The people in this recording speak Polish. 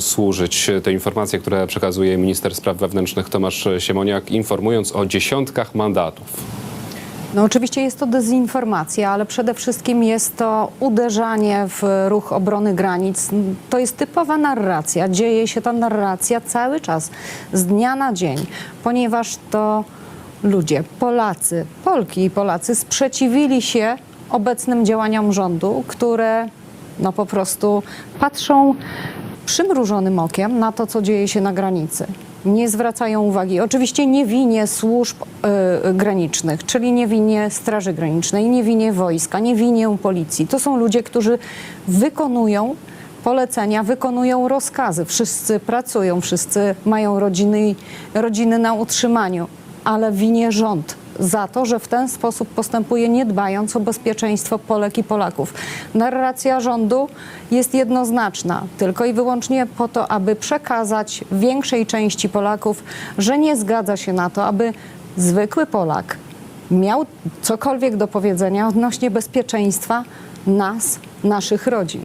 służyć te informacje, które przekazuje minister spraw wewnętrznych Tomasz Siemoniak, informując o dziesiątkach mandatów? No oczywiście jest to dezinformacja, ale przede wszystkim jest to uderzanie w ruch obrony granic. To jest typowa narracja. Dzieje się ta narracja cały czas, z dnia na dzień, ponieważ to ludzie, Polacy, Polki i Polacy sprzeciwili się obecnym działaniom rządu, które no po prostu patrzą przymrużonym okiem na to, co dzieje się na granicy. Nie zwracają uwagi. Oczywiście nie winię służb y, granicznych, czyli nie winię Straży Granicznej, nie winię wojska, nie winię policji. To są ludzie, którzy wykonują polecenia, wykonują rozkazy. Wszyscy pracują, wszyscy mają rodziny, rodziny na utrzymaniu, ale winię rząd za to, że w ten sposób postępuje, nie dbając o bezpieczeństwo Polek i Polaków. Narracja rządu jest jednoznaczna, tylko i wyłącznie po to, aby przekazać większej części Polaków, że nie zgadza się na to, aby zwykły Polak miał cokolwiek do powiedzenia odnośnie bezpieczeństwa nas, naszych rodzin.